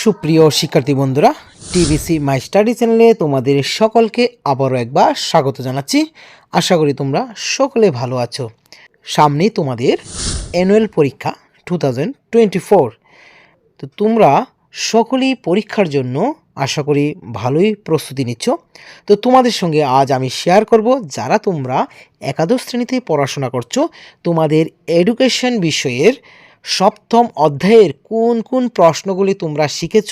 সুপ্রিয় শিক্ষার্থী বন্ধুরা টিবিসি মাই স্টাডি চ্যানেলে তোমাদের সকলকে আবারও একবার স্বাগত জানাচ্ছি। আশা করি তোমরা সকলে ভালো আছো। সামনেই তোমাদের অ্যানুয়াল পরীক্ষা টু তো তোমরা সকলেই পরীক্ষার জন্য আশা করি ভালোই প্রস্তুতি নিচ্ছ। তো তোমাদের সঙ্গে আজ আমি শেয়ার করব যারা তোমরা একাদশ শ্রেণীতে পড়াশোনা করছ, তোমাদের এডুকেশন বিষয়ের সপ্তম অধ্যায়ের কোন কোন প্রশ্নগুলি তোমরা শিখেছ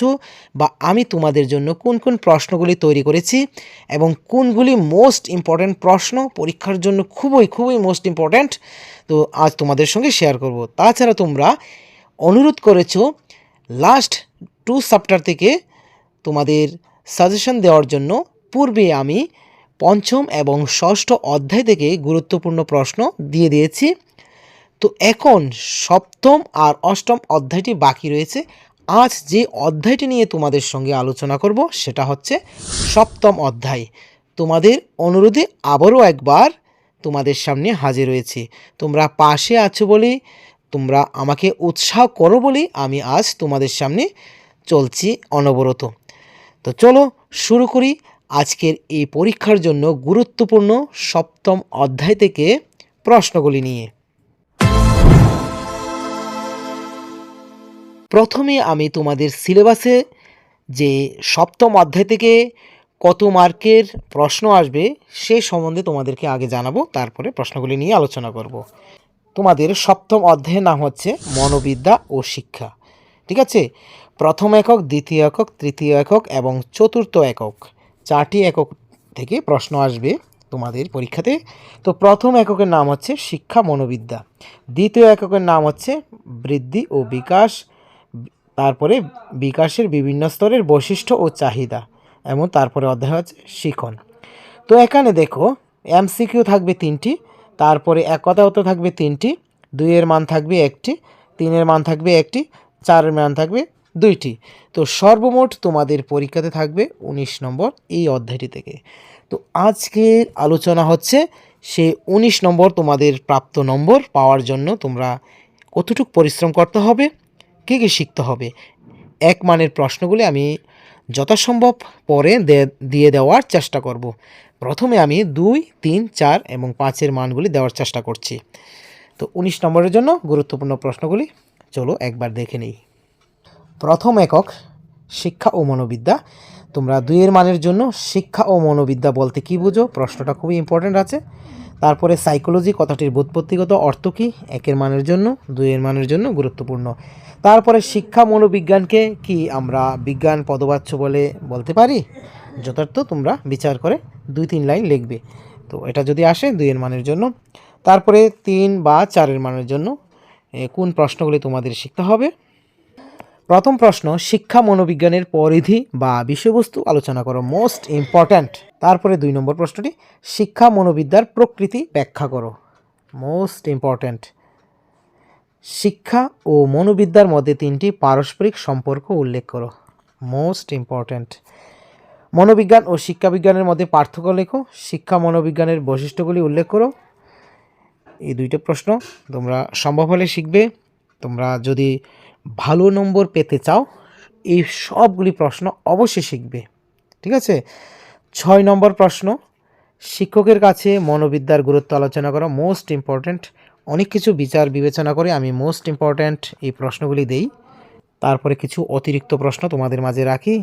বা আমি তোমাদের জন্য কোন কোন প্রশ্নগুলি তৈরি করেছি এবং কোনগুলি মোস্ট ইম্পর্ট্যান্ট প্রশ্ন পরীক্ষার জন্য খুবই খুবই মোস্ট ইম্পর্ট্যান্ট তো আজ তোমাদের সঙ্গে শেয়ার করব। তাছাড়া তোমরা অনুরোধ করেছ লাস্ট টু চ্যাপ্টার থেকে তোমাদের সাজেশন দেওয়ার জন্য। পূর্বে আমি পঞ্চম এবং ষষ্ঠ অধ্যায় থেকে গুরুত্বপূর্ণ প্রশ্ন দিয়ে দিয়েছি। তো এখন সপ্তম আর অষ্টম অধ্যায়টি বাকি রয়েছে। আজ যে অধ্যায়টি নিয়ে তোমাদের সঙ্গে আলোচনা করব, সেটা হচ্ছে সপ্তম অধ্যায়। তোমাদের অনুরোধে আবারও একবার তোমাদের সামনে হাজির হয়েছি। তোমরা পাশে আছো বলে তোমরা আমাকে উৎসাহ করো বলেই আমি আজ তোমাদের সামনে চলছি অনবরত। তো চলো শুরু করি আজকের এই পরীক্ষার জন্য গুরুত্বপূর্ণ সপ্তম অধ্যায় থেকে প্রশ্নগুলি নিয়ে। প্রথমে আমি তোমাদের সিলেবাসে যে সপ্তম অধ্যায় থেকে কত মার্কের প্রশ্ন আসবে সে সম্বন্ধে তোমাদেরকে আগে জানাব, তারপরে প্রশ্নগুলি নিয়ে আলোচনা করব। তোমাদের সপ্তম অধ্যায়ের নাম হচ্ছে মনোবিদ্যা ও শিক্ষা। ঠিক আছে? প্রথম একক, দ্বিতীয় একক, তৃতীয় একক এবং চতুর্থ একক। চারটি একক থেকে প্রশ্ন আসবে তোমাদের পরীক্ষাতে। তো প্রথম এককের নাম হচ্ছে শিক্ষা মনোবিদ্যা। দ্বিতীয় এককের নাম হচ্ছে বৃদ্ধি ও বিকাশ। তারপরে বিকাশের বিভিন্ন স্তরের বৈশিষ্ট্য ও চাহিদা, এবং তারপরে অধ্যায় হচ্ছে শিখন। তো এখানে দেখো, এমসিকিউ থাকবে তিনটি, তারপরে এক কথাগত থাকবে তিনটি, দুইয়ের মান থাকবে একটি, তিনের মান থাকবে একটি, চারের মান থাকবে দুইটি। তো সর্বমোট তোমাদের পরীক্ষাতে থাকবে উনিশ নম্বর এই অধ্যায়টি থেকে। তো আজকের আলোচনা হচ্ছে সে উনিশ নম্বর তোমাদের প্রাপ্ত নম্বর পাওয়ার জন্য তোমরা কতটুকু পরিশ্রম করতে হবে কী কী শিখতে হবে? এক মানের প্রশ্নগুলি আমি যথাসম্ভব পরে দিয়ে দেওয়ার চেষ্টা করব। প্রথমে আমি দুই, তিন, চার এবং পাঁচের মানগুলি দেওয়ার চেষ্টা করছি। তো উনিশ নম্বরের জন্য গুরুত্বপূর্ণ প্রশ্নগুলি, চলো একবার দেখে নিই। প্রথম একক, শিক্ষা ও মনোবিদ্যা। তোমরা দুইয়ের মানের জন্য শিক্ষা ও মনোবিদ্যা বলতে কী বুঝো? প্রশ্নটা খুবই ইম্পর্ট্যান্ট আছে। তারপরে সাইকোলজি কথাটির বুৎপত্তিগত অর্থ কী? একের মানের জন্য, দুইয়ের মানের জন্য গুরুত্বপূর্ণ। তারপরে শিক্ষা মনোবিজ্ঞানকে কি আমরা বিজ্ঞান পদবাচ্য বলে বলতে পারি? যথার্থ তোমরা বিচার করে দুই তিন লাইন লিখবে। তো এটা যদি আসে, দুইয়ের মানের জন্য। তারপরে তিন বা চারের মানের জন্য কোন প্রশ্নগুলি তোমাদের শিখতে হবে? প্রথম প্রশ্ন, শিক্ষা মনোবিজ্ঞানের পরিধি বা বিষয়বস্তু আলোচনা করো মোস্ট ইম্পর্ট্যান্ট তারপরে দুই নম্বর প্রশ্নটি, শিক্ষা মনোবিদ্যার প্রকৃতি ব্যাখ্যা করো মোস্ট ইম্পর্ট্যান্ট শিক্ষা ও মনোবিদ্যার মধ্যে তিনটি পারস্পরিক সম্পর্ক উল্লেখ করো মোস্ট ইম্পর্ট্যান্ট মনোবিজ্ঞান ও শিক্ষাবিজ্ঞানের মধ্যে পার্থক্য লেখো, শিক্ষা মনোবিজ্ঞানের বৈশিষ্ট্যগুলি উল্লেখ করো। এই দুইটা প্রশ্ন তোমরা সম্ভব হলে শিখবে। তোমরা যদি ভালো নম্বর পেতে চাও, এই সবগুলি প্রশ্ন অবশ্যই শিখবে। ঠিক আছে? ছয় নম্বর প্রশ্ন, শিক্ষকের কাছে মনোবিদ্যার গুরুত্ব আলোচনা করা মোস্ট ইম্পর্ট্যান্ট অনেক কিছু বিচার বিবেচনা করে আমি মোস্ট ইম্পর্ট্যান্ট এই প্রশ্নগুলি দেই। তারপরে কিছু অতিরিক্ত প্রশ্ন তোমাদের মাঝে রাখি।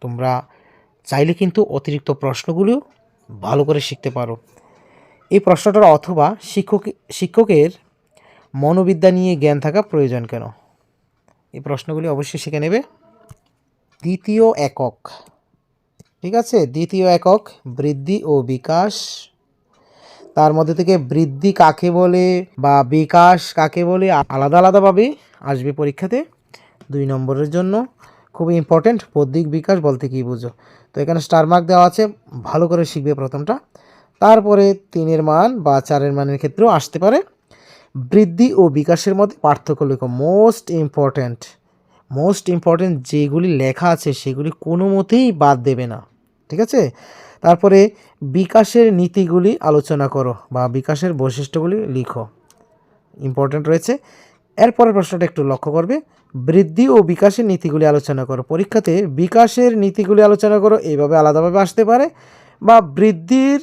তোমরা চাইলে কিন্তু অতিরিক্ত প্রশ্নগুলিও ভালো করে শিখতে পারো। এই প্রশ্নটার অথবা শিক্ষক শিক্ষকের মনোবিদ্যা নিয়ে জ্ঞান থাকা প্রয়োজন কেন? এই প্রশ্নগুলি অবশ্যই শিখে নেবে। দ্বিতীয় একক। ঠিক আছে? দ্বিতীয় একক, বৃদ্ধি ও বিকাশ। তার মধ্যে থেকে বৃদ্ধি কাকে বলে বা বিকাশ কাকে বলে আলাদা আলাদাভাবে আসবে পরীক্ষাতে। দুই নম্বরের জন্য। খুব ইম্পর্ট্যান্ট বৌদ্ধিক বিকাশ বলতে কী বুঝো? তো এখানে স্টার মার্ক দেওয়া আছে, ভালো করে শিখবে প্রথমটা। তারপরে তিনের মান বা চারের মানের ক্ষেত্রেও আসতে পারে। বৃদ্ধি ও বিকাশের মধ্যে পার্থক্য লেখো। মোস্ট ইম্পর্ট্যান্ট মোস্ট ইম্পর্ট্যান্ট যেগুলি লেখা আছে সেগুলি কোনো মতেই বাদ দেবে না। ঠিক আছে? তারপরে বিকাশের নীতিগুলি আলোচনা করো বা বিকাশের বৈশিষ্ট্যগুলি লিখো। ইম্পর্ট্যান্ট রয়েছে। এরপরের প্রশ্নটা একটু লক্ষ্য করবে। বৃদ্ধি ও বিকাশের নীতিগুলি আলোচনা করো। পরীক্ষাতে বিকাশের নীতিগুলি আলোচনা করো। এইভাবে আলাদাভাবে আসতে পারে। বা বৃদ্ধির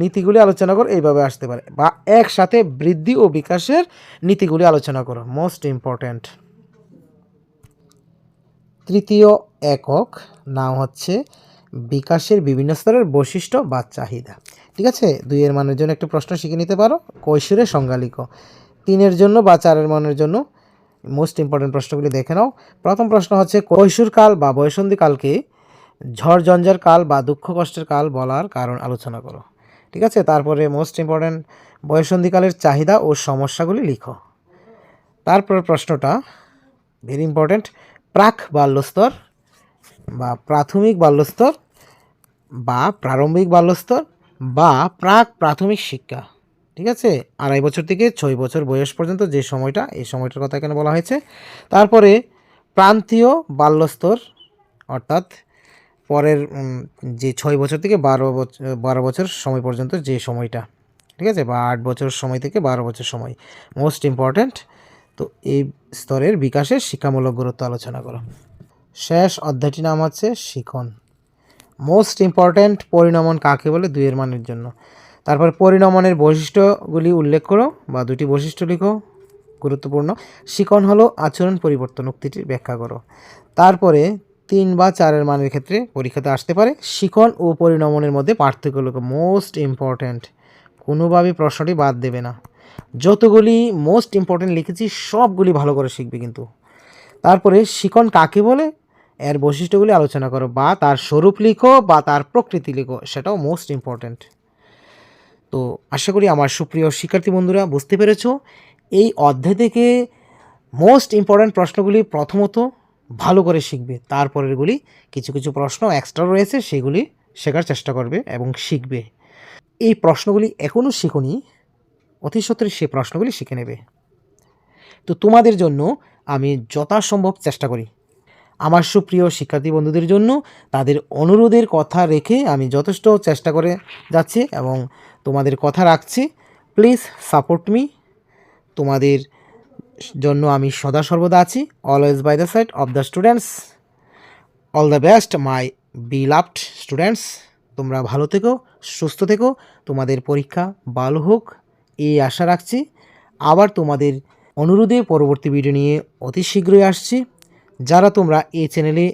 নীতিগুলি আলোচনা করো, এইভাবে আসতে পারে। বা একসাথে বৃদ্ধি ও বিকাশের নীতিগুলি আলোচনা করো মোস্ট ইম্পর্ট্যান্ট তৃতীয় একক নাম হচ্ছে বিকাশের বিভিন্ন স্তরের বৈশিষ্ট্য বা চাহিদা। ঠিক আছে? দুইয়ের মানের জন্য একটু প্রশ্ন শিখে নিতে পারো। কৈশোরে সংজ্ঞা লিখো তিনের জন্য বা চারের মানের জন্য মোস্ট ইম্পর্টেন্ট প্রশ্নগুলি দেখে নাও। প্রথম প্রশ্ন হচ্ছে, কৈশোরকাল বা বয়সন্ধিকালকে ঝড়, ঝঞ্ঝার কাল বা দুঃখ কষ্টের কাল বলার কারণ আলোচনা করো। ঠিক আছে? তারপরে মোস্ট ইম্পর্টেন্ট বয়সন্ধিকালের চাহিদা ও সমস্যাগুলি লিখো। তারপর প্রশ্নটা ভেরি ইম্পর্টেন্ট প্রাক বাল্যস্তর বা প্রাথমিক বাল্যস্তর বা প্রারম্ভিক বাল্যস্তর বা প্রাক প্রাথমিক শিক্ষা। ঠিক আছে? আড়াই বছর থেকে ছয় বছর বয়স পর্যন্ত যে সময়টা, এই সময়টার কথা এখানে বলা হয়েছে? তারপরে প্রান্তীয় বাল্যস্তর, অর্থাৎ পরের যে ছয় বছর থেকে বারো বছর বারো বছর সময় পর্যন্ত যে সময়টা, ঠিক আছে? বা আট বছর সময় থেকে বারো বছর সময়। মোস্ট ইম্পর্ট্যান্ট তো এই স্তরের বিকাশের শিক্ষামূলক গুরুত্ব আলোচনা করো। শেষ অধ্যায়টির নাম হচ্ছে শিখন। মোস্ট ইম্পর্ট্যান্ট পরিণমন কাকে বলে? দুইয়ের মানের জন্য। তারপর পরিণমনের বৈশিষ্ট্যগুলি উল্লেখ করো, বা দুটি বৈশিষ্ট্য লিখো, গুরুত্বপূর্ণ। শিখন হলো আচরণ পরিবর্তন উক্তিটির ব্যাখ্যা করো। তারপরে তিন বা চারের মানের ক্ষেত্রে পরীক্ষাতে আসতে পারে। শিখন ও পরিণমনের মধ্যে পার্থক্য লোক মোস্ট ইম্পর্ট্যান্ট কোনোভাবেই প্রশ্নটি বাদ দেবে না। যতগুলি মোস্ট ইম্পর্ট্যান্ট লিখেছি, সবগুলি ভালো করে শিখবে কিন্তু। তারপরে শিকন কাকে বলে? এর বৈশিষ্ট্যগুলি আলোচনা করো বা তার স্বরূপ লিখো বা তার প্রকৃতি লিখো, সেটাও মোস্ট ইম্পর্ট্যান্ট তো আশা করি আমার সুপ্রিয় শিক্ষার্থী বন্ধুরা, বুঝতে পেরেছ? এই অধ্যায় থেকে মোস্ট ইম্পর্ট্যান্ট প্রশ্নগুলি প্রথমত ভালো করে শিখবে। তারপরেরগুলি কিছু কিছু প্রশ্ন এক্সট্রা রয়েছে, সেগুলি শেখার চেষ্টা করবে এবং শিখবে। এই প্রশ্নগুলি এখনও শিখুনি, অতি সত্তর সেই প্রশ্নগুলি শিখে নেবে। তো তোমাদের জন্য আমি যথাসম্ভব চেষ্টা করি। আমার সুপ্রিয় শিক্ষার্থী বন্ধুদের জন্য তাদের অনুরোধের কথা রেখে আমি যথেষ্ট চেষ্টা করে যাচ্ছি এবং তোমাদের কথা রাখছি। প্লিজ সাপোর্ট মি তোমাদের জন্য আমি সদা সর্বদা আছি always by the side of the students all the best my beloved students তোমরা ভালো থেকো, সুস্থ থেকো, তোমাদের পরীক্ষা ভালো হোক, এই আশা রাখছি। আবার তোমাদের অনুরোধে পরবর্তী ভিডিও নিয়ে অতি শীঘ্রই আসছি। যারা তোমরা এই চ্যানেলে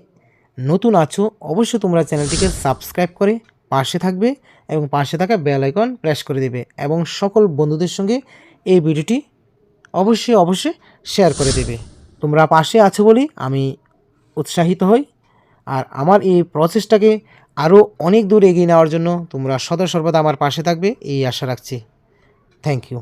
নতুন আছো, অবশ্যই তোমরা চ্যানেলটিকে সাবস্ক্রাইব করে পাশে থাকবে এবং পাশে থাকা বেল আইকন প্রেস করে দেবে এবং সকল বন্ধুদের সঙ্গে এই ভিডিওটি অবশ্যই অবশ্যই শেয়ার করে দেবে। তোমরা পাশে আছো বলেই আমি উৎসাহিত হই। আর আমার এই প্রসেসটাকে আরও অনেক দূর এগিয়ে নেওয়ার জন্য তোমরা সদা সর্বদা আমার পাশে থাকবে, এই আশা রাখছি। Thank you